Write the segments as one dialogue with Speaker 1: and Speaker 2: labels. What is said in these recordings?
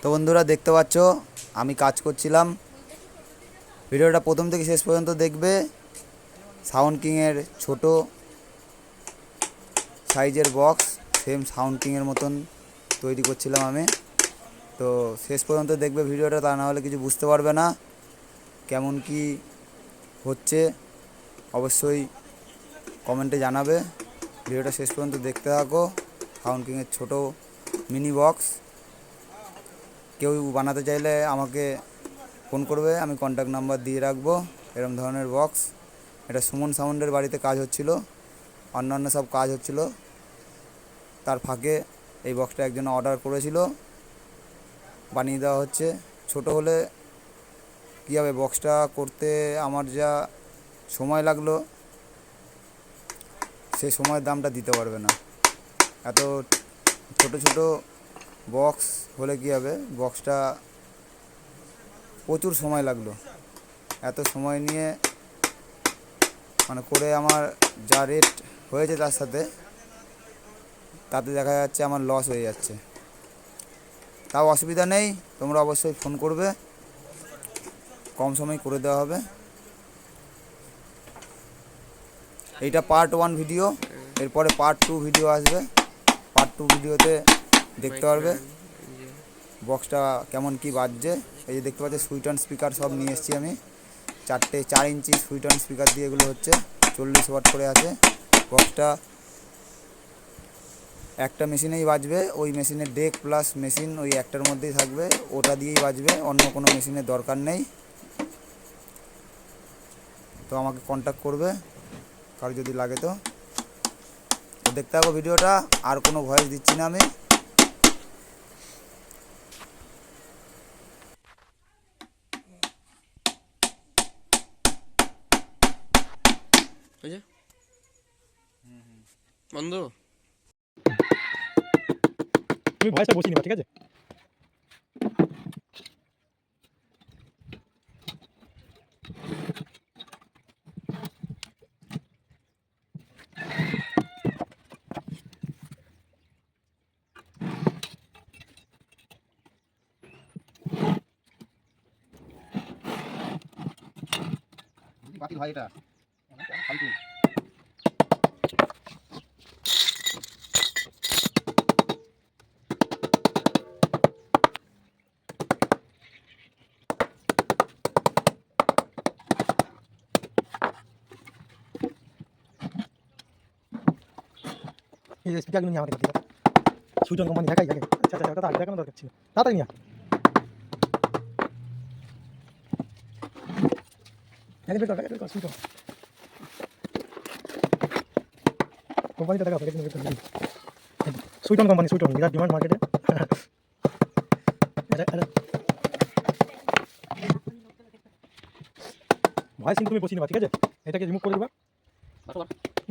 Speaker 1: তো বন্ধুরা দেখতে পাচ্ছ, আমি কাজ করছিলাম। ভিডিওটা প্রথম থেকে শেষ পর্যন্ত দেখবে। সাউন্ড কিংয়ের ছোট সাইজের বক্স সেম সাউন্ড কিংয়ের মতন তৈরি করছিলাম আমি। তো শেষ পর্যন্ত দেখবে ভিডিওটা, তা না হলে কিছু বুঝতে পারবে না কেমন কি হচ্ছে। অবশ্যই কমেন্টে জানাবে। ভিডিওটা শেষ পর্যন্ত দেখতে থাকো। সাউন্ড কিংয়ের ছোটো মিনি বক্স কেউ বানাতে চাইলে আমাকে ফোন করবে, আমি কন্ট্যাক্ট নাম্বার দিয়ে রাখব এরকম ধরনের বক্স এটা সুমন সাউন্ডের বাড়িতে কাজ হচ্ছিল, অন্যান্য সব কাজ হচ্ছিল। তার ফাঁকে এই বক্সটা একজন অর্ডার করেছিল, বানিয়ে দেওয়া হচ্ছে। ছোট হলে কী হবে বক্সটা করতে আমার যা সময় লাগল, সে সময়ের দামটা দিতে পারবে না। এত ছোট ছোট বক্স হলে কী হবে? বক্সটা প্রচুর সময় লাগল। এত সময় নিয়ে মানে করে আমার যা রেট হয়েছে তার সাথে, তাতে দেখা যাচ্ছে আমার লস হয়ে যাচ্ছে। তাও অসুবিধা নেই, তোমরা অবশ্যই ফোন করবে। কম সময় করে দেওয়া হবে। এইটা পার্ট ওয়ান ভিডিও এরপরে পার্ট টু ভিডিও আসবে। পার্ট টু ভিডিওতে দেখতে পারবে? বক্সটা কেমন কি বাজছে? এই যে দেখতে পাচ্ছি সুইট অন স্পিকার সব নিয়ে এসেছি আমি। চারটে চার ইঞ্চি সুইট অন স্পিকার দিয়ে এগুলো হচ্ছে চল্লিশ ওয়াট করে আছে। বক্সটা একটা মেশিনেই বাজবে ওই মেশিনের ডেক প্লাস মেশিন ওই একটার মধ্যেই থাকবে ওটা দিয়েই বাজবে অন্য কোনো মেশিনের দরকার নেই। তো আমাকে কন্ট্যাক্ট করবে কারও যদি লাগে তো। তো দেখতে থাকো ভিডিওটা আর কোনো ভয়েস দিচ্ছি না আমি।
Speaker 2: হয়েছে বন্ধ
Speaker 3: তুমি ভয়েসটা বসিয়ে নিবা ঠিক আছে
Speaker 1: বাতিল হয় এটা ফালতু
Speaker 3: এই যে স্পিকারগুলো নিয়ে আমাকে দিতে সুইটন কোম্পানি দেখাই আগে আচ্ছা আচ্ছা ওটা তো আগে দেখানো দরকার ছিল তাড়াতাড়ি নিয়ে আগে বের কর আগে বের কর সুইটন কোম্পানিটা দেখাও প্যাকেজিং বের কর সুইটন কোম্পানি সুইটন বিরাট ডিমান্ড মার্কেটে ভয়েস কিন্তু তুমি বসিয়ে নিবা ঠিক আছে এটাকে রিমুভ করে দিবা?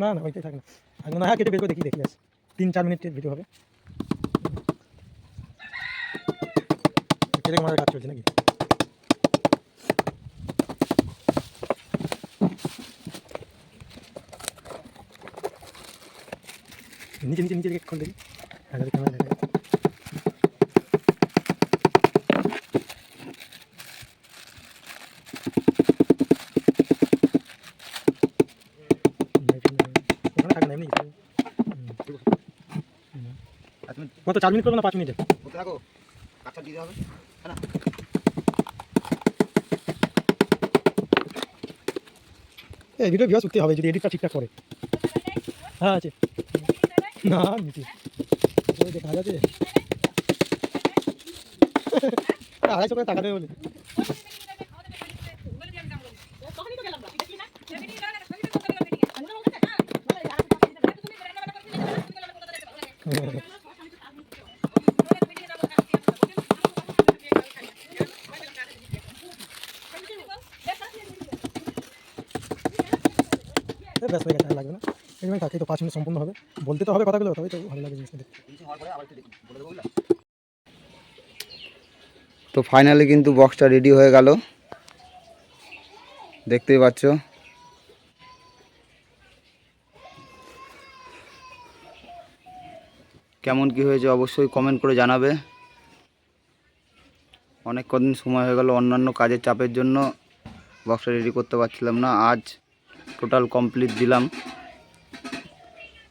Speaker 3: না না, ওইটাই থাকে না। না হ্যাঁ কেটে বের করে দেখি দেখি আছে তিন, চার মিনিটের ভিডিও হবে। কেটে আমাদের কাজ চলছে নাকি? নিচে নিচে নিচে খোল দেখি। দেখি ক্যামেরা দেখা কত চার মিনিট করব না পাঁচ মিনিটে?
Speaker 1: থাকো কাজটা দিতে হবে। হ্যাঁ না।
Speaker 3: এই ভিডিও ভিউস উঠতে হবে যদি এডিটটা ঠিকঠাক করে। হ্যাঁ আছে। না নিচে ওই দেখা যাচ্ছে আড়াইশো করে টাকা দেবে বলে এ, ব্যাস হয়ে গেছে আর লাগবে না এখানে থাকে তো পাঁচ মিনিট সম্পূর্ণ হবে। বলতে তো হবে কথাগুলো তবে তো ভালো লাগে জিনিসটা
Speaker 1: তো ফাইনালি কিন্তু বক্সটা রেডি হয়ে গেল। দেখতেই পাচ্ছ। কেমন কি হয়েছে অবশ্যই কমেন্ট করে জানাবে। অনেক কদিন সময় হয়ে গেল অন্যান্য কাজের চাপের জন্য। বক্সটা রেডি করতে পারছিলাম না, আজ টোটাল কমপ্লিট দিলাম।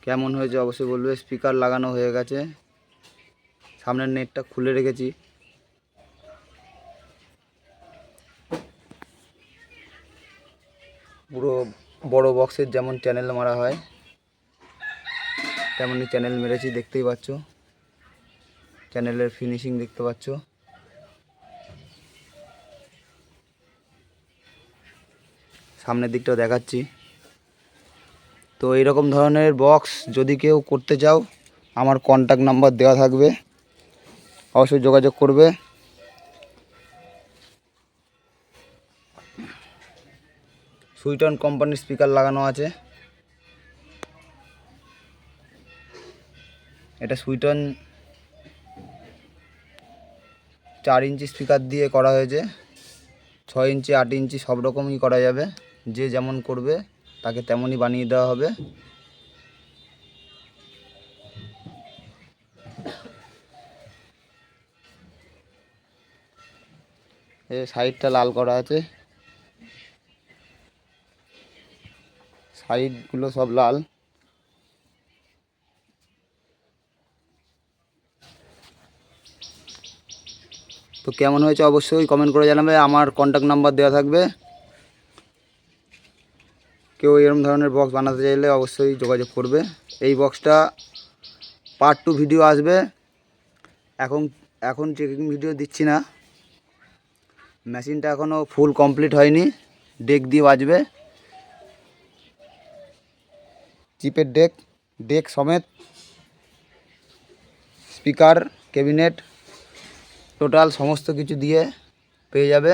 Speaker 1: কেমন হয়েছে? অবশ্যই বলবে। স্পিকার লাগানো হয়ে গেছে। সামনের নেটটা খুলে রেখেছি। পুরো বড় বক্সের যেমন চ্যানেল মারা হয়, তেমনই চ্যানেল মেরেছি, দেখতেই পাচ্ছ। চ্যানেলের ফিনিশিং দেখতে পাচ্ছ। সামনের দিকটাও দেখাচ্ছি। তো এরকম ধরনের বক্স যদি কেউ করতে চাও, আমার কন্ট্যাক্ট নাম্বার দেওয়া থাকবে। অবশ্যই যোগাযোগ করবে। সুইটন কোম্পানির স্পিকার লাগানো আছে। এটা সুইটন চার ইঞ্চি স্পিকার দিয়ে করা হয়েছে। ছয় ইঞ্চি, আট ইঞ্চি সব রকমই করা যাবে। যে যেমন করবে তাকে তেমনই বানিয়ে দেওয়া হবে। সাইডটা লাল করা আছে। সাইডগুলো সব লাল। তো কেমন হয়েছে অবশ্যই কমেন্ট করে জানাবে। আমার কন্ট্যাক্ট নাম্বার দেওয়া থাকবে। কেউ এরকম ধরনের বক্স বানাতে চাইলে অবশ্যই যোগাযোগ করবে। এই বক্সটা পার্ট টু ভিডিও আসবে। এখন এখন চেকিং ভিডিও দিচ্ছি না। মেশিনটা এখনও ফুল কমপ্লিট হয়নি। ডেক দিয়ে বাজবে। চিপের ডেক ডেক সমেত। স্পিকার ক্যাবিনেট টোটাল সমস্ত কিছু দিয়ে পেয়ে যাবে।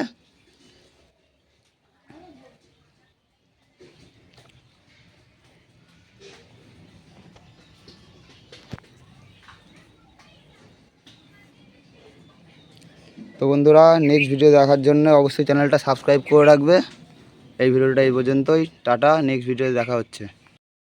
Speaker 1: তো বন্ধুরা নেক্সট ভিডিও দেখার জন্য অবশ্যই চ্যানেলটা সাবস্ক্রাইব করে রাখবে। এই ভিডিওটা এই পর্যন্তই। টাটা নেক্সট ভিডিও দেখা হচ্ছে।